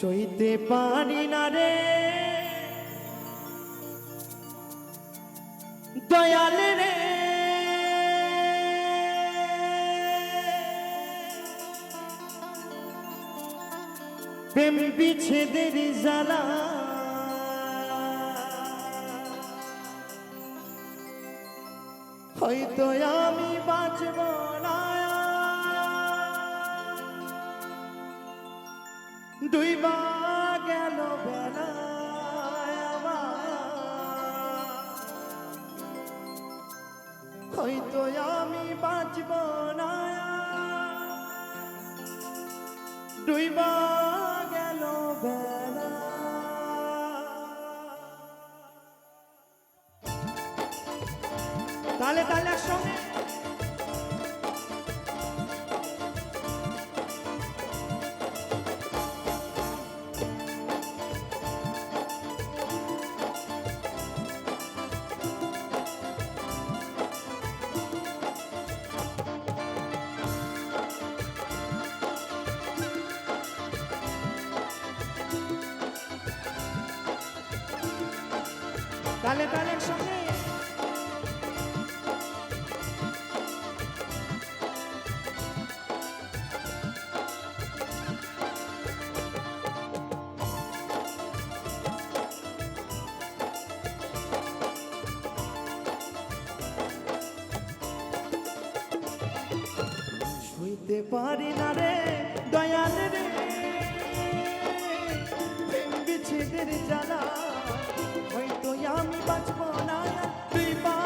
সইতে পারি না রে। দয়াল রে। প্রেম বিচ্ছেদের জ্বালা। হয়তো আমি বাঁচব না। দুই বা গেল বেলা হয়তো আমি বাঁচব না। দুই বা গেল বেলা তাহলে তাহলে একসঙ্গে তাহলে তাহলে একসঙ্গে শুইতে পারি না রে দয়াল রে। প্রেম বিচ্ছেদের জ্বালা। হয়তো আমি বাঁচব না তুই পা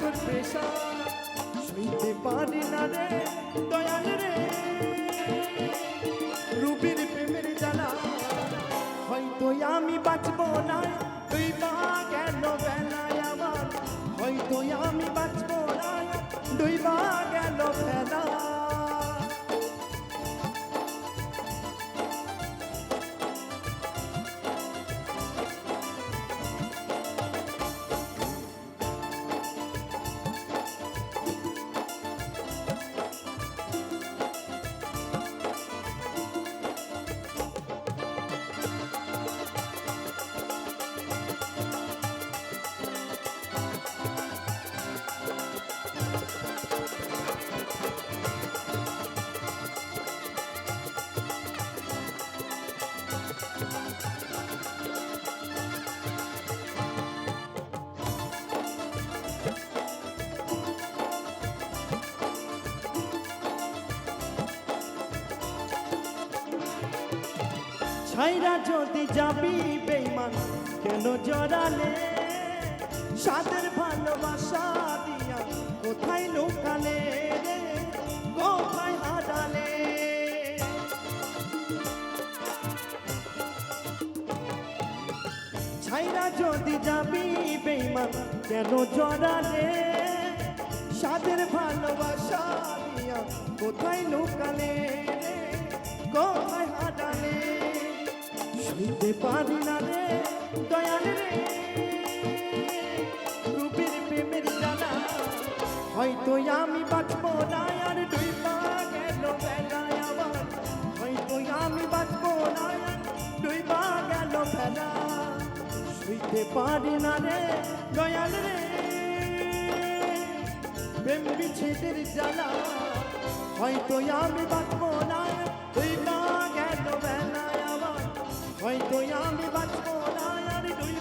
তোর পেশা। শুইতে পারি না রে, দয়াল রে। রুবির প্রেমের জ্বালা, হয়তো আমি বাঁচব না তুই পা কেন বেলায় আমার হয়তো আমি ছাইরা যদি যাবি বেইমান কেন জড়ালে? সাদের ভালোবাসা দিয়া কোথায় লোকালে কোথায় হারালে? ছাইরা যদি যাবি বেইমান কেন জড়ালে? সাদের ভালোবাসা দিয়া কোথায় লোকালে কোথায় হারালে? শুইতে পারি না রে, দয়াল রে। রূপের প্রেমের জানা হয়তো আমি বাঁচব না, আর পা গেল বেলায় আমার হয়তো আমি বাঁচব না, আর পা গেল বেলা শুইতে পারি না রে, দয়াল রে। প্রেম বিচ্ছেদের জ্বালা, হয়তো আমি বাঁচবো না পা গেল আমার হয়তো আমি বাঁচবো না আর দুই